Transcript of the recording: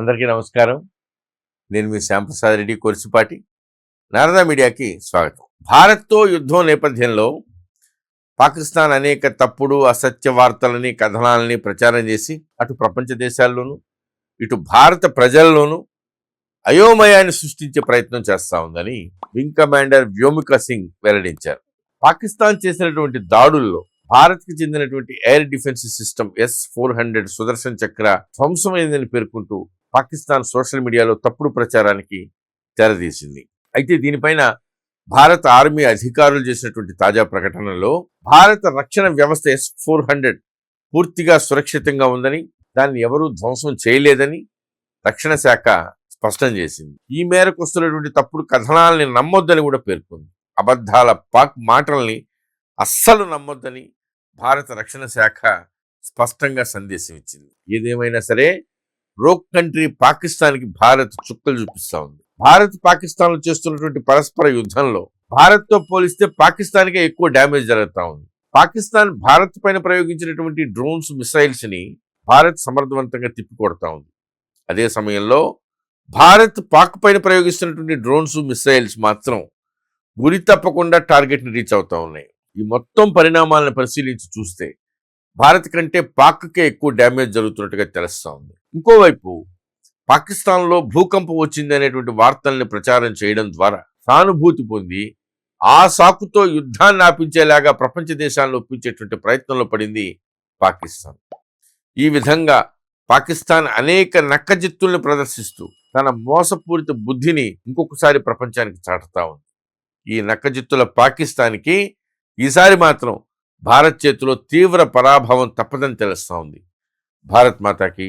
అందరికీ నమస్కారం. నేను మీ శ్యాంప్రసాద్ రెడ్డి కొరిసిపాటి నారదా మీడియాకి స్వాగతం. భారత్తో యుద్ధం నేపథ్యంలో పాకిస్తాన్ అనేక తప్పుడు అసత్య వార్తలని కథనాలని ప్రచారం చేసి అటు ప్రపంచ దేశాల్లోనూ ఇటు భారత ప్రజల్లోనూ అయోమయాన్ని సృష్టించే ప్రయత్నం చేస్తా ఉందని వింగ్ కమాండర్ వ్యోమిక సింగ్ వెల్లడించారు. పాకిస్తాన్ చేసినటువంటి దాడుల్లో భారత్కి చెందినటువంటి air defence system S four hundred Sudarshan Chakra ధ్వంసమైందని పేర్కొంటూ పాకిస్తాన్ సోషల్ మీడియాలో తప్పుడు ప్రచారానికి తెరదీసింది అయితే దీనిపైన భారత ఆర్మీ అధికారులు చేసినటువంటి తాజా ప్రకటనలో భారత రక్షణ వ్యవస్థ ఎస్ ఫోర్ హండ్రెడ్ పూర్తిగా సురక్షితంగా ఉందని దాన్ని ఎవరూ ధ్వంసం చేయలేదని రక్షణ శాఖ స్పష్టం చేసింది. ఈ మేరకు వస్తున్నటువంటి తప్పుడు కథనాలని నమ్మొద్దని కూడా పేర్కొంది. అబద్ధాల పాక్ మాటల్ని అస్సలు నమ్మొద్దని భారత రక్షణ శాఖ స్పష్టంగా సందేశం ఇచ్చింది. ఏదేమైనా సరే రోక్ కంట్రీ పాకిస్తాన్కి భారత్ చుక్కలు చూపిస్తా ఉంది. భారత్ పాకిస్తాన్లు చేస్తున్నటువంటి పరస్పర యుద్ధంలో భారత్తో పోలిస్తే పాకిస్తాన్కే ఎక్కువ డ్యామేజ్ జరుగుతూ ఉంది. పాకిస్తాన్ భారత్ పైన ప్రయోగించినటువంటి డ్రోన్స్ మిసైల్స్ని భారత్ సమర్థవంతంగా తిప్పికొడతా ఉంది. అదే సమయంలో భారత్ పాక్ పైన ప్రయోగిస్తున్నటువంటి డ్రోన్స్ మిసైల్స్ మాత్రం గురి తప్పకుండా టార్గెట్ని రీచ్ అవుతా ఉన్నాయి. ఈ మొత్తం పరిణామాలను పరిశీలించి చూస్తే భారత్ కంటే పాక్కే ఎక్కువ డ్యామేజ్ జరుగుతున్నట్టుగా తెలుస్తూ ఉంది. ఇంకోవైపు పాకిస్తాన్లో భూకంపం వచ్చింది అనేటువంటి వార్తల్ని ప్రచారం చేయడం ద్వారా సానుభూతి పొంది ఆ సాకుతో యుద్ధాన్ని ఆపించేలాగా ప్రపంచ దేశాలను ఒప్పించేటువంటి ప్రయత్నంలో పడింది పాకిస్తాన్. ఈ విధంగా పాకిస్తాన్ అనేక నక్కజిత్తుల్ని ప్రదర్శిస్తూ తన మోసపూరిత బుద్ధిని ఇంకొకసారి ప్రపంచానికి చాటుతా ఉంది. ఈ నక్కజిత్తుల పాకిస్తాన్కి ఈసారి మాత్రం భారత్ చేతిలో తీవ్ర పరాభవం తప్పదని తెలుస్తూ ఉంది. భారత్ మాతాకి